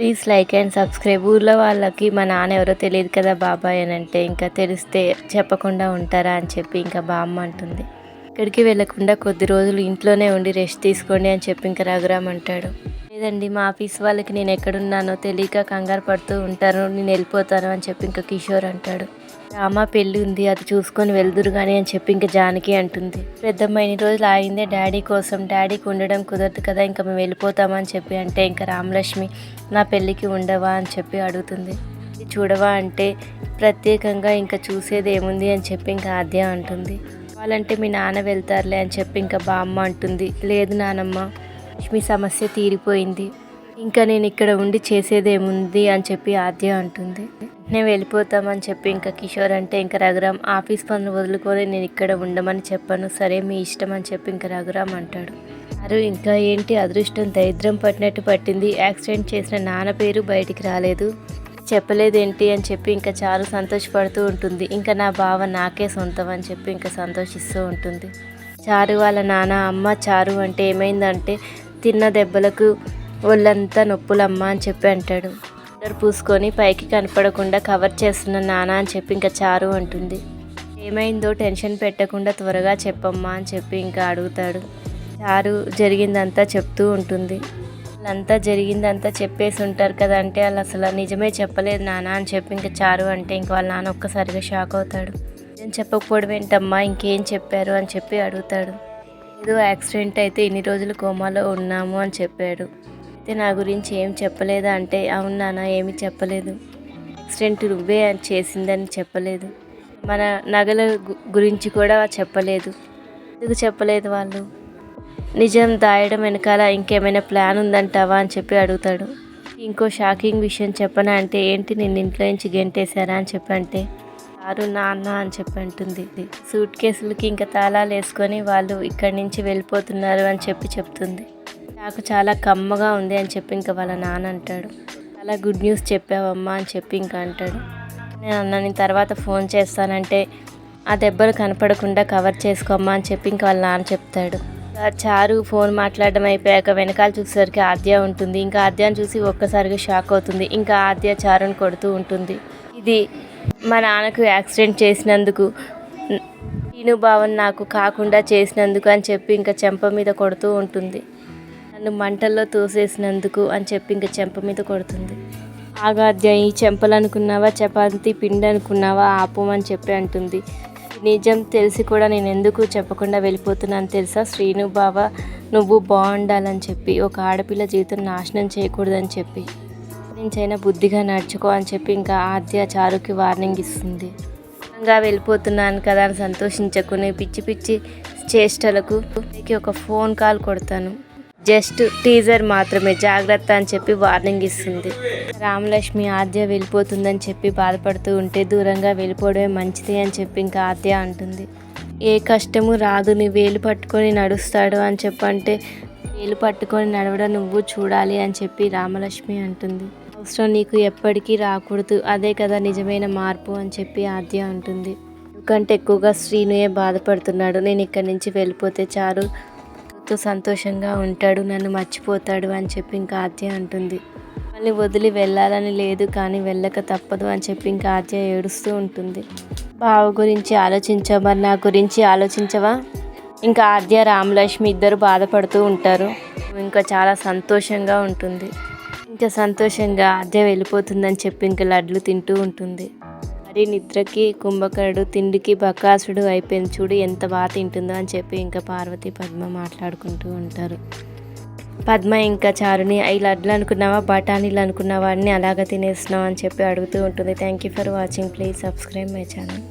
Please like and subscribe. ఊర్లో వాళ్ళకి మా నాన్న ఎవరో తెలియదు కదా బాబాయ్ అని అంటే ఇంకా తెలిస్తే చెప్పకుండా ఉంటారా అని చెప్పి ఇంకా బామ్మ అంటుంది. ఇక్కడికి వెళ్ళకుండా కొద్ది రోజులు ఇంట్లోనే ఉండి రెస్ట్ తీసుకోండి అని చెప్పి ఇంకా రఘురామ్ అంటాడు. లేదండి మా ఆఫీస్ వాళ్ళకి నేను ఎక్కడున్నానో తెలియక కంగారు పడుతూ ఉంటాను నేను వెళ్ళిపోతాను అని చెప్పి ఇంకా కిషోర్ అంటాడు. రామ పెళ్ళి ఉంది అది చూసుకొని వెళ్దురు కానీ అని చెప్పి ఇంకా జానకి అంటుంది. పెద్దమ్మ ఇన్ని రోజులు ఆగిందే డాడీ కోసం డాడీకి ఉండడం కుదరదు కదా ఇంకా మేము వెళ్ళిపోతామని చెప్పి అంటే ఇంకా రామలక్ష్మి నా పెళ్ళికి ఉండవా అని చెప్పి అడుగుతుంది. చూడవా అంటే ప్రత్యేకంగా ఇంకా చూసేది ఏముంది అని చెప్పి ఇంకా ఆద్య అంటుంది. వాళ్ళంటే మీ నాన్న వెళ్తారులే అని చెప్పి ఇంకా బామ్మ అంటుంది. లేదు నానమ్మ లక్ష్మి సమస్య తీరిపోయింది. ఇంకా నేను ఇక్కడ ఉండి చేసేదేముంది అని చెప్పి ఆద్య అంటుంది. నేను వెళ్ళిపోతామని చెప్పి ఇంకా కిషోర్ అంటే ఇంకా రఘురామ్ ఆఫీస్ పనులు వదులుకొని నేను ఇక్కడ ఉండమని చెప్పాను. సరే మీ ఇష్టం అని చెప్పి ఇంకా రఘురామ్ అంటాడు. అరు ఇంకా ఏంటి? అదృష్టం దరిద్రం పట్టినట్టు పట్టింది. యాక్సిడెంట్ చేసిన నాన్న పేరు బయటికి రాలేదు. చెప్పలేదేంటి? అని చెప్పి ఇంకా చారు సంతోషపడుతూ ఉంటుంది. ఇంకా నా బావ నాకే సొంతం అని చెప్పి ఇంకా సంతోషిస్తూ ఉంటుంది. చారు వాళ్ళ నాన్న అమ్మ చారు అంటే ఏమైందంటే తిన్న దెబ్బలకు ఒళ్ళంతా నొప్పులమ్మ అని చెప్పి అంటాడు. పౌడర్ పూసుకొని పైకి కనపడకుండా కవర్ చేస్తున్న నాన్న అని చెప్పి ఇంకా చారు అంటుంది. ఏమైందో టెన్షన్ పెట్టకుండా త్వరగా చెప్పమ్మా అని చెప్పి ఇంకా అడుగుతాడు. చారు జరిగిందంతా చెప్తూ ఉంటుంది. వాళ్ళంతా జరిగిందంతా చెప్పేసి ఉంటారు కదా అంటే వాళ్ళు అసలు నిజమే చెప్పలేదు నాన్న అని చెప్పి ఇంకా చారు అంటే ఇంక వాళ్ళ నాన్న ఒక్కసారిగా షాక్ అవుతాడు. నేను చెప్పకపోవడం ఏంటమ్మా? ఇంకేం చెప్పారు? అని చెప్పి అడుగుతాడు. ఏదో యాక్సిడెంట్ అయితే ఇన్ని రోజులు కోమాలో ఉన్నాము అని చెప్పాడు. అయితే నా గురించి ఏం చెప్పలేదా అంటే అవును నాన్న ఏమీ చెప్పలేదు. యాక్సిడెంట్ నువ్వే అని చేసిందని చెప్పలేదు. మన నగల గురించి కూడా చెప్పలేదు. ఎందుకు చెప్పలేదు వాళ్ళు? నిజం దాయడం వెనకాల ఇంకేమైనా ప్లాన్ ఉందంటావా? అని చెప్పి అడుగుతాడు. ఇంకో షాకింగ్ విషయం చెప్పనా అంటే ఏంటి నేను ఇంట్లో నుంచి గెంటేశారా? అని చెప్పంటే సారు నాన్న అని చెప్పి అంటుంది. సూట్ కేసులకి ఇంకా తాళాలు వేసుకొని వాళ్ళు ఇక్కడి నుంచి వెళ్ళిపోతున్నారు అని చెప్పి చెప్తుంది. నాకు చాలా కమ్మగా ఉంది అని చెప్పి ఇంకా వాళ్ళ నాన్న అంటాడు. చాలా గుడ్ న్యూస్ చెప్పావమ్మా అని చెప్పి ఇంకా అంటాడు. నేను అన్న నేను తర్వాత ఫోన్ చేస్తానంటే ఆ దెబ్బలు కనపడకుండా కవర్ చేసుకోమ్మా అని చెప్పి ఇంకా వాళ్ళ నాన్న చెప్తాడు. ఆ చారు ఫోన్ మాట్లాడడం అయిపోయాక వెనకాల చూసేసరికి ఆద్య ఉంటుంది. ఇంకా ఆద్యాన్ని చూసి ఒక్కసారిగా షాక్ అవుతుంది. ఇంకా ఆద్య చారుని కొడుతూ ఉంటుంది. ఇది మా నాన్నకు యాక్సిడెంట్ చేసినందుకు నేను భావన్ నాకు కాకుండా చేసినందుకు అని చెప్పి ఇంకా చెంప మీద కొడుతూ ఉంటుంది. నన్ను మంటల్లో తోసేసినందుకు అని చెప్పి ఇంకా చెంప మీద కొడుతుంది. ఆగాద్య ఈ చెంపలు అనుకున్నావా చపాతి పిండి అనుకున్నావా ఆపమని చెప్పి అంటుంది. నిజం తెలిసి కూడా నేను ఎందుకు చెప్పకుండా వెళ్ళిపోతున్నాను తెలుసా? శ్రీను బావ నువ్వు బాగుండాలని చెప్పి ఒక ఆడపిల్ల జీవితం నాశనం చేయకూడదని చెప్పి. నుంచైనా బుద్ధిగా నడుచుకో అని చెప్పి ఇంకా ఆద్య చారుకి వార్నింగ్ ఇస్తుంది. ఇంకా వెళ్ళిపోతున్నాను కదా అని సంతోషించకుని పిచ్చి పిచ్చి చేష్టలకు ఒక ఫోన్ కాల్ కొడతాను. జస్ట్ టీజర్ మాత్రమే జాగ్రత్త అని చెప్పి వార్నింగ్ ఇస్తుంది. రామలక్ష్మి ఆద్య వెళ్ళిపోతుందని చెప్పి బాధపడుతూ ఉంటే దూరంగా వెళ్ళిపోవడమే మంచిది అని చెప్పి ఇంకా ఆద్య అంటుంది. ఏ కష్టము రాదు నీ వేలు పట్టుకొని నడుస్తాడు అని చెప్పంటే వేలు పట్టుకొని నడవడం నువ్వు చూడాలి అని చెప్పి రామలక్ష్మి అంటుంది. అవసరం నీకు ఎప్పటికీ రాకూడదు అదే కదా నిజమైన మార్పు అని చెప్పి ఆద్య అంటుంది. ఎందుకంటే ఎక్కువగా శ్రీనుయే బాధపడుతున్నాడు నేను ఇక్కడి నుంచి వెళ్ళిపోతే చారు నాతో సంతోషంగా ఉంటాడు నన్ను మర్చిపోతాడు అని చెప్పి ఇంకా ఆద్య అంటుంది. మళ్ళీ వదిలి వెళ్ళాలని లేదు కానీ వెళ్ళక తప్పదు అని చెప్పి ఇంకా ఆద్య ఏడుస్తూ ఉంటుంది. బావ గురించి ఆలోచించవా? నా గురించి ఆలోచించవా? ఇంకా ఆద్య రామలక్ష్మి ఇద్దరు బాధపడుతూ ఉంటారు. ఇంకా చాలా సంతోషంగా ఉంటుంది. ఇంకా సంతోషంగా ఆద్య వెళ్ళిపోతుందని చెప్పి ఇంకా లడ్లు తింటూ ఉంటుంది. మరి నిద్రకి కుంభకరుడు తిండికి బకాసుడు అయిపోయింది. చూడు ఎంత బాగా తింటుందో అని చెప్పి ఇంకా పార్వతి పద్మ మాట్లాడుకుంటూ ఉంటారు. పద్మ ఇంకా చారుని ఈ లడ్లు అనుకున్నావా బఠానీలు అనుకున్నావా? అన్నీ అలాగ తినేస్తున్నావు? అని చెప్పి అడుగుతూ ఉంటుంది. Thank you for watching please subscribe my channel